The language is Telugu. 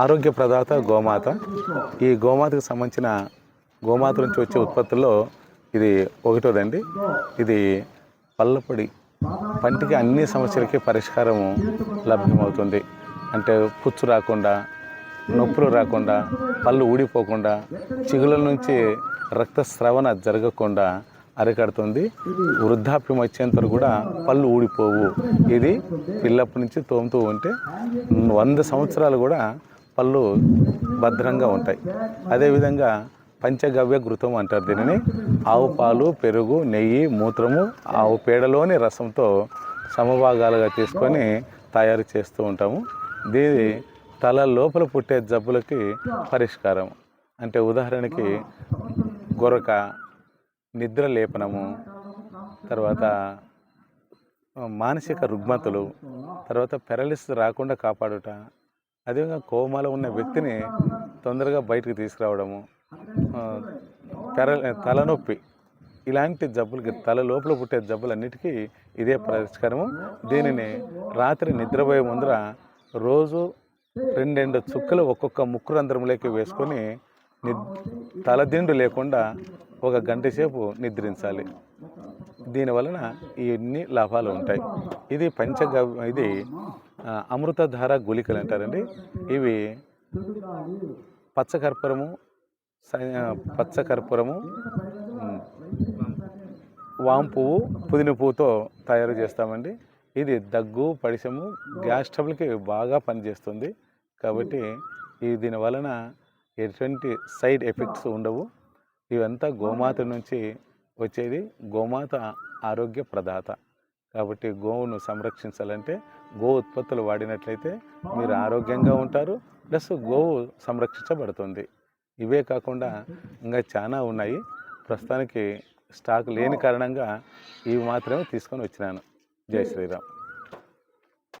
ఆరోగ్య ప్రదాత గోమాత. ఈ గోమాతకు సంబంధించిన గోమాత నుంచి వచ్చే ఉత్పత్తుల్లో ఇది ఒకటోదండి. ఇది పళ్ళపొడి. పంటికి అన్ని సమస్యలకి పరిష్కారము లభ్యమవుతుంది. అంటే పుచ్చు రాకుండా నొప్పులు రాకుండా పళ్ళు ఊడిపోకుండా చిగుల నుంచి రక్తస్రవణ జరగకుండా అరికడుతుంది. వృద్ధాప్యం వచ్చేంత కూడా పళ్ళు ఊడిపోవు. ఇది పిల్లప్పటి నుంచి తోముతూ ఉంటే వంద సంవత్సరాలు కూడా పళ్ళు భద్రంగా ఉంటాయి. అదేవిధంగా పంచగవ్య ఘృతం అంటారు దీనిని. ఆవు పాలు పెరుగు నెయ్యి మూత్రము ఆవు పేడలోని రసంతో సమభాగాలుగా తీసుకొని తయారు చేస్తూ ఉంటాము. దీని తల లోపల పుట్టే జబ్బులకి పరిష్కారం. అంటే ఉదాహరణకి గొరక నిద్ర లేపనము తర్వాత మానసిక రుగ్మతలు తర్వాత పెరలిస్ రాకుండా కాపాడుట అదేవిధంగా కోమాలో ఉన్న వ్యక్తిని తొందరగా బయటకు తీసుకురావడము తెర పెర తలనొప్పి ఇలాంటి జబ్బులకి తల లోపల పుట్టే జబ్బులన్నిటికీ ఇదే పరిష్కారము. దీనిని రాత్రి నిద్రపోయే ముందర రోజు రెండెండు చుక్కలు ఒక్కొక్క ముక్కు రంధ్రంలోకి వేసుకొని నిద్ తలదిండు లేకుండా ఒక గంట సేపు నిద్రించాలి. దీనివలన ఇవన్నీ లాభాలు ఉంటాయి. ఇది పంచగవ్య ఇది అమృతధార గుళికలు అంటారండి. ఇవి పచ్చకర్పూరము పచ్చకర్పూరము వాం పువ్వు పుదిన పువ్వుతో తయారు చేస్తామండి. ఇది దగ్గు పడిసము గ్యాస్ ట్రబుల్కి బాగా పనిచేస్తుంది. కాబట్టి ఈ దీని వలన ఎటువంటి సైడ్ ఎఫెక్ట్స్ ఉండవు. ఇవంతా గోమాత నుంచి వచ్చేది గోమాత ఆరోగ్య ప్రదాత. కాబట్టి గోవును సంరక్షించాలంటే గో ఉత్పత్తులు వాడినట్లయితే మీరు ఆరోగ్యంగా ఉంటారు ప్లస్ గోవు సంరక్షించబడుతుంది. ఇవే కాకుండా ఇంకా చాలా ఉన్నాయి. ప్రస్తుతానికి స్టాక్ లేని కారణంగా ఇవి మాత్రమే తీసుకొని వచ్చినాను. జై శ్రీరామ్.